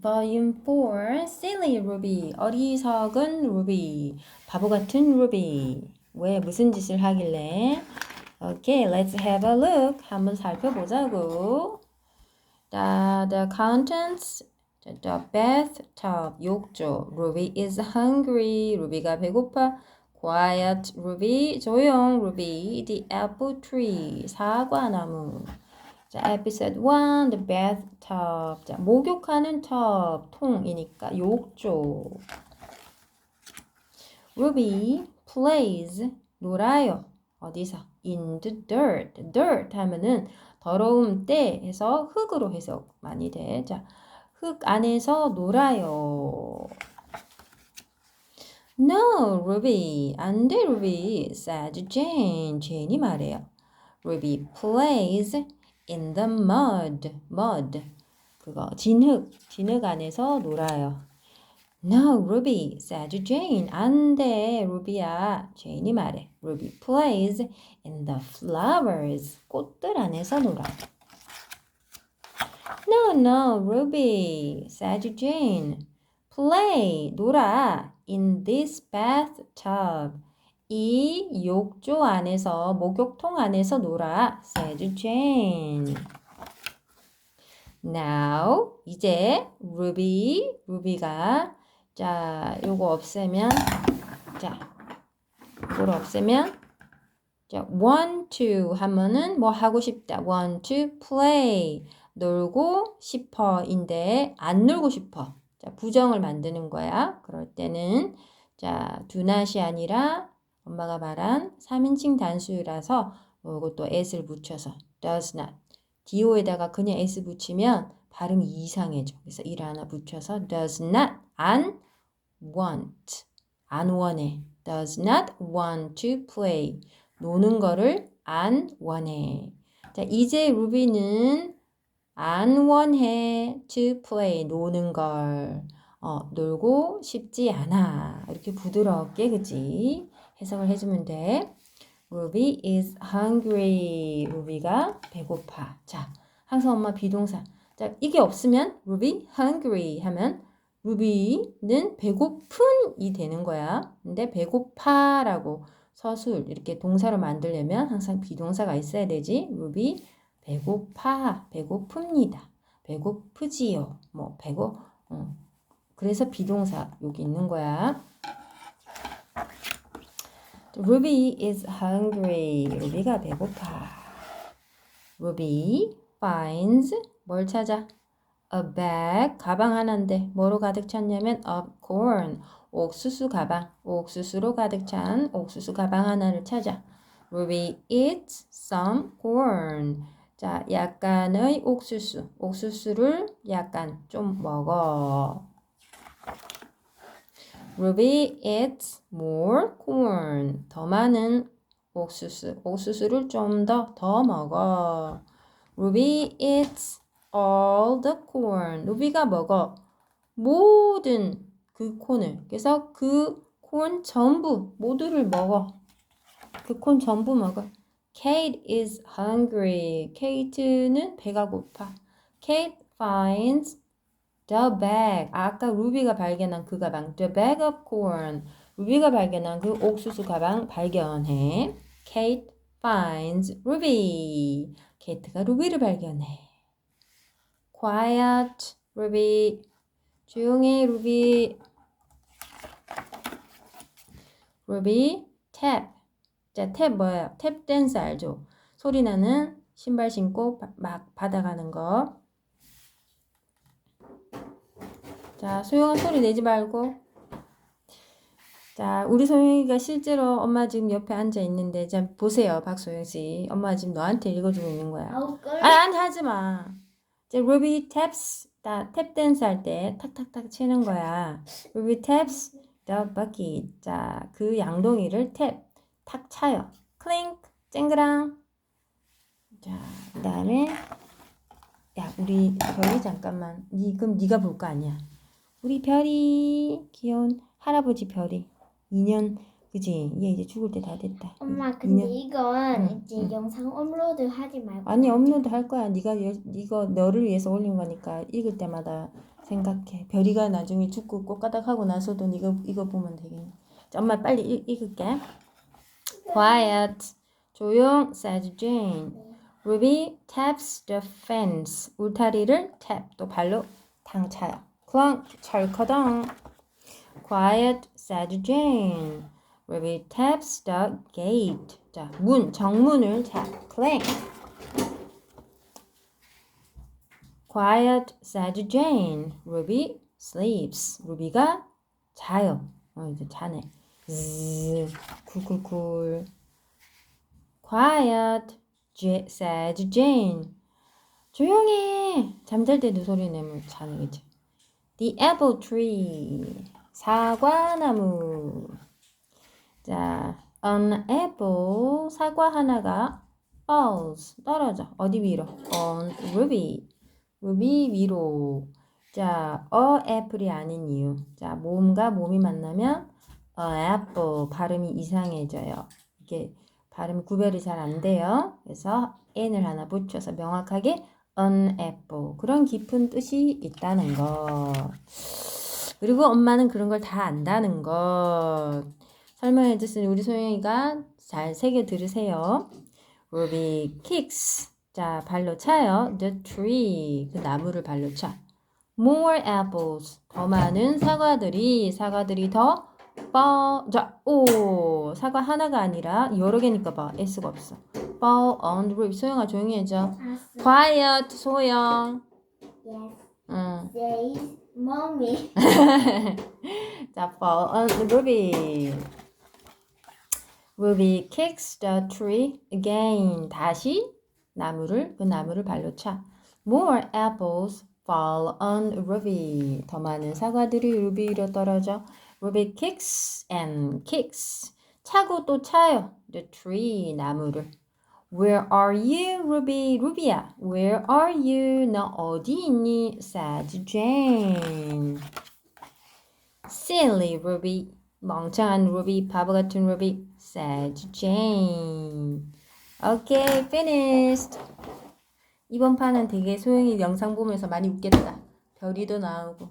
Volume 4 Silly Ruby 어리석은 루비 바보 같은 루비 왜 무슨 짓을 하길래 Okay, let's have a look. 한번 살펴보자고. The, the contents, the, bathtub, 욕조. Ruby is hungry. 루비가 배고파. Quiet, Ruby, 조용, Ruby. The apple tree, 사과나무. 자, episode 1, the bathtub. 자, 목욕하는 tub, 통이니까 욕조. Ruby plays, 놀아요. 어디서? In the dirt. dirt 하면은 더러움 때 해서 흙으로 해석 많이 돼. 자, 흙 안에서 놀아요. No, Ruby. 안 돼, Ruby. said Jane. 제인이 말해요. Ruby plays in the mud. mud. 그거 진흙. 진흙 안에서 놀아요. No, Ruby, said Jane. 안 돼, 루비야. 제인이 말해. Ruby plays in the flowers. 꽃들 안에서 놀아. No, no, Ruby, said Jane. Play, 놀아. In this bathtub. 이 욕조 안에서, 목욕통 안에서 놀아. said Jane. Now, 이제 루비, 루비가 자, 요거 없애면 자, 이걸 없애면 자, want to 하면은 뭐 하고 싶다. want to play. 놀고 싶어인데 안 놀고 싶어. 자, 부정을 만드는 거야. 그럴 때는 자, do not이 아니라 엄마가 말한 3인칭 단수라서 요것도 s를 붙여서 does not. do에다가 그냥 s 붙이면 발음이 이상해져. 그래서 일 하나 붙여서 does not 안 want 안 원해. does not want to play 노는 거를 안 원해. 자, 이제 루비는 안 원해 to play 노는 걸 어, 놀고 싶지 않아. 이렇게 부드럽게 그지? 해석을 해주면 돼. Ruby is hungry. 루비가 배고파. 자, 항상 엄마 비동사. 자, 이게 없으면 Ruby hungry 하면 루비는 배고픈이 되는 거야. 근데 배고파라고 서술 이렇게 동사로 만들려면 항상 비동사가 있어야 되지. 루비 배고파, 배고픕니다. 배고프지요. 뭐 배고 어. 그래서 비동사 여기 있는 거야. Ruby is hungry. 루비가 배고파. Ruby finds 뭘 찾아? A bag 가방 하나인데 뭐로 가득 찼냐면 of corn 옥수수 가방 옥수수로 가득 찬 옥수수 가방 하나를 찾아. Ruby eats some corn. 자, 약간의 옥수수. 옥수수를 약간 좀 먹어. Ruby eats more corn. 더 많은 옥수수. 옥수수를 좀 더 더 먹어. Ruby eats all the corn. 루비가 먹어. 모든 그 콘을. 그래서 그 콘 전부 모두를 먹어. 그 콘 전부 먹어. Kate is hungry. 케이트는 배가 고파. Kate finds the bag. 아까 루비가 발견한 그 가방. The bag of corn. 루비가 발견한 그 옥수수 가방 발견해. Kate finds Ruby. 케이트가 루비를 발견해. Quiet, Ruby. 조용해, 루비. 루비, tap. 자, 탭 뭐예요? 탭 댄스 알죠? 소리 나는 신발 신고 바, 막 받아가는 거. 자, 소영아 소리 내지 말고. 자, 우리 소영이가 실제로 엄마 지금 옆에 앉아 있는데, 자, 보세요, 박소영 씨. 엄마 지금 너한테 읽어주고 있는 거야. 아우 끌. 아, 안 하지 마. 이제 Ruby taps, 탭 댄스 할 때 탁탁탁 치는 거야. Ruby taps the bucket. 자, 그 양동이를 탭, 탁 차요. 클링크, 쨍그랑. 자, 그 다음에, 야, 우리 별이 잠깐만. 니, 그럼 네가 볼 거 아니야. 우리 별이, 귀여운 할아버지 별이. 2년 그지? 얘 이제 죽을 때 다 됐다. 엄마 이- 근데 이년- 이건 응, 이제 응. 영상 업로드 하지 말고 아니 업로드 할 거야. 네가 여- 이거 너를 위해서 올린 거니까 읽을 때마다 생각해. 별이가 나중에 죽고 꼬까닥하고 나서도 이거 이거 보면 되겠네. 자, 엄마 빨리 읽, 읽을게. Quiet. 조용. said Jane. Ruby taps the fence. 울타리를 tap 또 발로 탕 차요. 클랑 철커덩. Quiet, said Jane. Ruby taps the gate. 자, 문, 정문을 tap. clang. Quiet, said Jane. Ruby sleeps. 루비가 자요. 어, 이제 자네. zzz, 쿨쿨쿨. Quiet, said Jane. 조용해. 잠잘 때도 소리 내면 자네, 그치? The apple tree. 사과나무. 자, an apple. 사과 하나가 falls. 떨어져. 어디 위로? on Ruby. 루비 위로. 자, a apple이 아닌 이유. 자, 몸과 몸이 만나면 a apple 발음이 이상해져요. 이게 발음 구별이 잘 안 돼요. 그래서 n을 하나 붙여서 명확하게 an apple 그런 깊은 뜻이 있다는 것. 그리고 엄마는 그런 걸 다 안다는 것. 설명해 주신 우리 소영이가 잘 새겨 들으세요. Ruby kicks. 자, 발로 차요. The tree. 그 나무를 발로 차. More apples. 더 많은 사과들이, 사과들이 더 fall. 자, 오. 사과 하나가 아니라 여러 개니까 봐. S가 없어. Fall on the roof. 소영아 조용히 해줘. 알았어. Quiet, 소영. Yes. 응. Say mommy. 자, fall on the Ruby. Ruby kicks the tree again. 다시 나무를 그 나무를 발로 차. More apples fall on Ruby. 더 많은 사과들이 루비 위로 떨어져. Ruby kicks and kicks. 차고 또 차요. The tree 나무를. Where are you, Ruby? 루비야. Where are you? 너 어디 있니? said Jane. Silly Ruby. 멍청한 루비, 바보 같은 루비, said Jane. Okay, finished. 이번 판은 되게 소영이 영상 보면서 많이 웃겠다. 별이도 나오고.